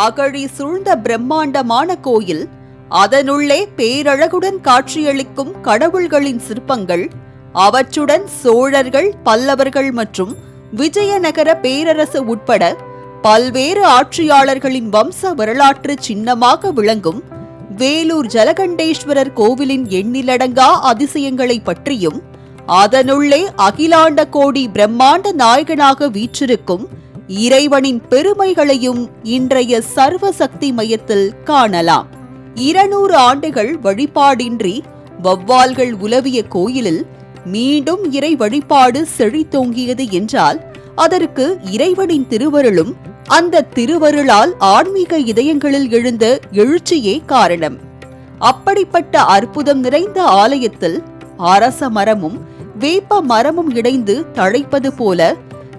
அகழி சூழ்ந்த பிரம்மாண்டமான கோயில் அதனுள்ளே பேரழகுடன் காட்சியளிக்கும் கடவுள்களின் சிற்பங்கள் அவற்றுடன் சோழர்கள் பல்லவர்கள் மற்றும் விஜயநகர பேரரசு உட்பட பல்வேறு ஆட்சியாளர்களின் வம்ச வரலாற்று சின்னமாக விளங்கும் வேலூர் ஜலகண்டேஸ்வரர் கோவிலின் எண்ணிலடங்கா அதிசயங்களை பற்றியும் அதனுள்ளே அகிலாண்ட கோடி பிரம்மாண்ட நாயகனாக வீற்றிருக்கும் இறைவனின் பெருமைகளையும் இன்றைய சர்வசக்தி மையத்தில் காணலாம். இருநூறு ஆண்டுகள் வழிபாடின்றி வவ்வால்கள் உலவிய கோயிலில் மீண்டும் இறை வழிபாடு செழித்தோங்கியது என்றால் அதற்கு இறைவனின் திருவருளும் அந்த திருவருளால் ஆன்மீக இதயங்களில் எழுந்த எழுச்சியே காரணம். அப்படிப்பட்ட அற்புதம் நிறைந்த ஆலயத்தில் அரச மரமும் வேப்ப மரமும் இணைந்து தழைப்பது போல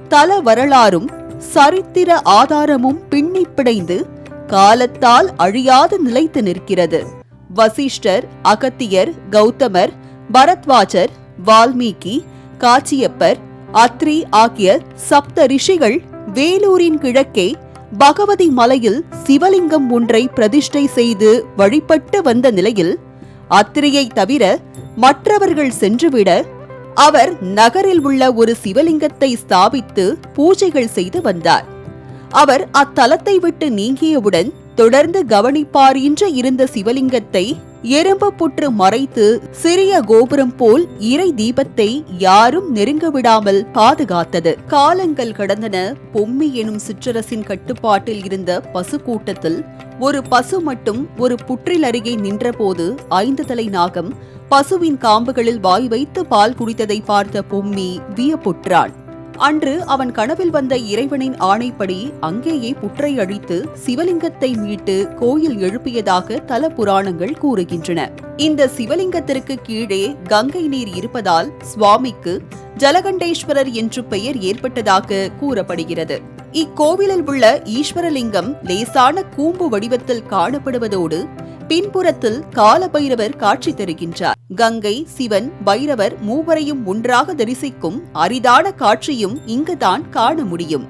தல வரலாறும் சரித்திர ஆதாரமும் பின்னி பிணைந்து காலத்தால் அழியாது நிலைத்து நிற்கிறது. வசிஷ்டர் அகத்தியர் கௌதமர் பரத்வாஜர் வால்மீகி காச்சியப்பர் அத்ரி ஆகிய சப்த ரிஷிகள் வேலூரின் கிழக்கே பகவதி மலையில் சிவலிங்கம் ஒன்றை பிரதிஷ்டை செய்து வழிபட்டு வந்த நிலையில் அத்திரியை தவிர மற்றவர்கள் சென்றுவிட அவர் நகரில் உள்ள ஒரு சிவலிங்கத்தை ஸ்தாபித்து பூஜைகள் செய்து வந்தார். அவர் அத்தலத்தை விட்டு நீங்கியவுடன் தொடர்ந்து கவனிப்பாரின்றி இருந்த சிவலிங்கத்தை எறும்பு புற்று மறைத்து சிறிய கோபுரம் போல் இறை தீபத்தை யாரும் நெருங்க விடாமல் பாதுகாத்தது. காலங்கள் கடந்தன. பொம்மி எனும் சிற்றரசின் கட்டுப்பாட்டில் இருந்த பசு கூட்டத்தில் ஒரு பசு மட்டும் ஒரு புற்றில் அருகே நின்றபோது ஐந்து தலை நாகம் பசுவின் காம்புகளில் வாய் வைத்து பால் குடித்ததை பார்த்த பொம்மி வியப்புற்றான் அன்று அவன் கனவில் வந்த இறைவனின் ஆணைப்படி அங்கேயே புற்றை அழித்து சிவலிங்கத்தை மீட்டு கோயில் எழுப்பியதாக தல புராணங்கள் கூறுகின்றன. இந்த சிவலிங்கத்திற்கு கீழே கங்கை நீர் இருப்பதால் சுவாமிக்கு ஜலகண்டேஸ்வரர் என்று பெயர் ஏற்பட்டதாக கூறப்படுகிறது. இக்கோவிலில் உள்ள ஈஸ்வரலிங்கம் லேசான கூம்பு வடிவத்தில் காணப்படுவதோடு பின்புறத்தில் காலபைரவர் காட்சி தருகின்றார். கங்கை சிவன் பைரவர் மூவரையும் ஒன்றாக தரிசிக்கும் அரிதான காட்சியும் இங்குதான் காண முடியும்.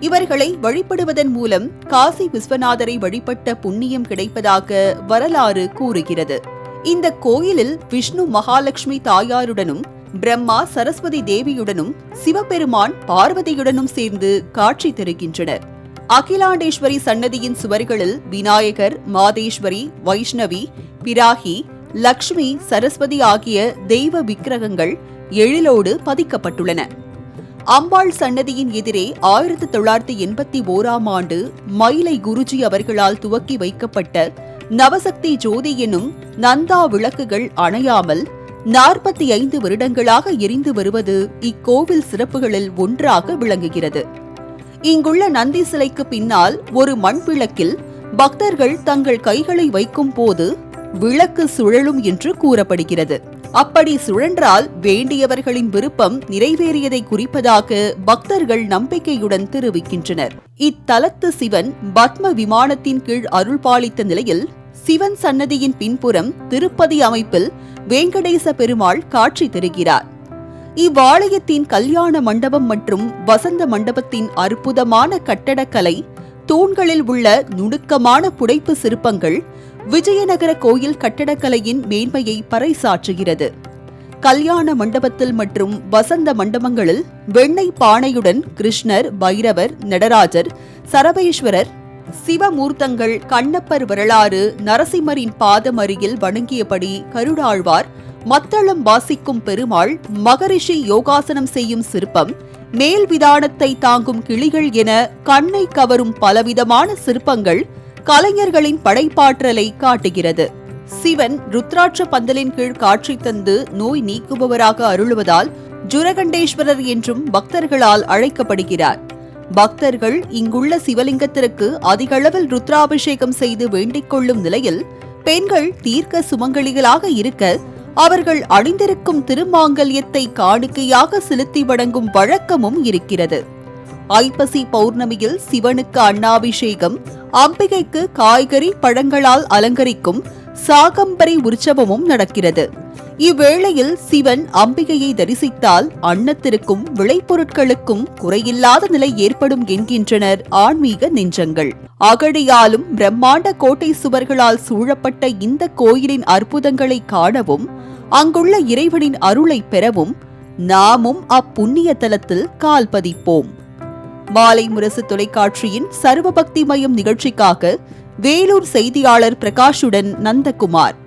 இவர்களை வழிபடுவதன் மூலம் காசி விஸ்வநாதரை வழிபட்ட புண்ணியம் கிடைப்பதாக வரலாறு கூறுகிறது. இந்த கோயிலில் விஷ்ணு மகாலட்சுமி தாயாருடனும் பிரம்மா சரஸ்வதி தேவியுடனும் சிவபெருமான் பார்வதியுடனும் சேர்ந்து காட்சி தருகின்றனர். அகிலாண்டேஸ்வரி சன்னதியின் சுவர்களில் விநாயகர் மாதேஸ்வரி வைஷ்ணவி பிராகி லக்ஷ்மி சரஸ்வதி ஆகிய தெய்வ விக்கிரகங்கள் எழிலோடு பதிக்கப்பட்டுள்ளன. அம்பாள் சன்னதியின் எதிரே ஆயிரத்தி தொள்ளாயிரத்தி எண்பத்தி ஓராம் ஆண்டு மயிலை குருஜி அவர்களால் துவக்கி வைக்கப்பட்ட நவசக்தி ஜோதி எனும் நந்தா விளக்குகள் அணையாமல் நாற்பத்தி ஐந்து வருடங்களாக எரிந்து வருவது இக்கோவில் சிறப்புகளில் ஒன்றாக விளங்குகிறது. இங்குள்ள நந்தி சிலைக்கு பின்னால் ஒரு மண் விளக்கில் பக்தர்கள் தங்கள் கைகளை வைக்கும் போது விளக்கு சுழலும் என்று கூறப்படுகிறது. அப்படி சுழன்றால் வேண்டியவர்களின் விருப்பம் நிறைவேறியதை குறிப்பதாக பக்தர்கள் நம்பிக்கையுடன் தெரிவிக்கின்றனர். இத்தலத்து சிவன் பத்ம விமானத்தின் கீழ் அருள்பாலித்த நிலையில் சிவன் சன்னதியின் பின்புறம் திருப்பதி அமைப்பில் வேங்கடேச பெருமாள் காட்சி தருகிறார். இவ்வாலயத்தின் கல்யாண மண்டபம் மற்றும் வசந்த மண்டபத்தின் அற்புதமான கட்டடக்கலை தூண்களில் உள்ள நுணுக்கமான புடைப்பு சிற்பங்கள் விஜயநகர கோயில் கட்டடக்கலையின் மேன்மையை பறைசாற்றுகிறது. கல்யாண மண்டபத்தில் மற்றும் வசந்த மண்டபங்களில் வெண்ணெய் பானையுடன் கிருஷ்ணர் பைரவர் நடராஜர் சரபேஸ்வரர் சிவமூர்த்தங்கள் கண்ணப்பர் வரலாறு நரசிம்மரின் பாதம் அருகில் வணங்கியபடி கருடாழ்வார் மத்தளம் வாசிக்கும் பெருமாள் மகரிஷி யோகாசனம் செய்யும் சிற்பம் மேல் விதானத்தை தாங்கும் கிளிகள் என கண்ணை கவரும் பலவிதமான சிற்பங்கள் கலைஞர்களின் படைப்பாற்றலை காட்டுகிறது. சிவன் ருத்ராட்ச பந்தலின் கீழ் காட்சி தந்து நோய் நீக்குபவராக அருளுவதால் ஜுரகண்டேஸ்வரர் என்றும் பக்தர்களால் அழைக்கப்படுகிறார். பக்தர்கள் இங்குள்ள சிவலிங்கத்திற்கு அதிகளவில் ருத்ராபிஷேகம் செய்து வேண்டிக் கொள்ளும் நிலையில் பெண்கள் தீர்க்க சுமங்கலிகளாக இருக்க அவர்கள் அணிந்திருக்கும் திருமாங்கல்யத்தை காணிக்கையாக செலுத்தி வழங்கும் வழக்கமும் இருக்கிறது. ஐப்பசி பௌர்ணமியில் சிவனுக்கு அன்னாபிஷேகம் அம்பிகைக்கு காய்கறி பழங்களால் அலங்கரிக்கும் சாகம்பரி உற்சவமும் நடக்கிறது. இவ்வேளையில் சிவன் அம்பிகையை தரிசித்தால் அன்னத்திற்கும் விளைபொருட்களுக்கும் குறையில்லாத நிலை ஏற்படும் என்கின்றனர் ஆன்மீக நெஞ்சங்கள். அகழியாலும் பிரம்மாண்ட கோட்டை சுவர்களால் சூழப்பட்ட இந்த கோயிலின் அற்புதங்களை காணவும் அங்குள்ள இறைவனின் அருளை பெறவும் நாமும் அப்புண்ணிய தலத்தில் கால் பதிப்போம். மாலை முரசு தொலைக்காட்சியின் சர்வபக்தி மயம் நிகழ்ச்சிக்காக வேலூர் செய்தியாளர் பிரகாஷுடன் நந்தகுமார்.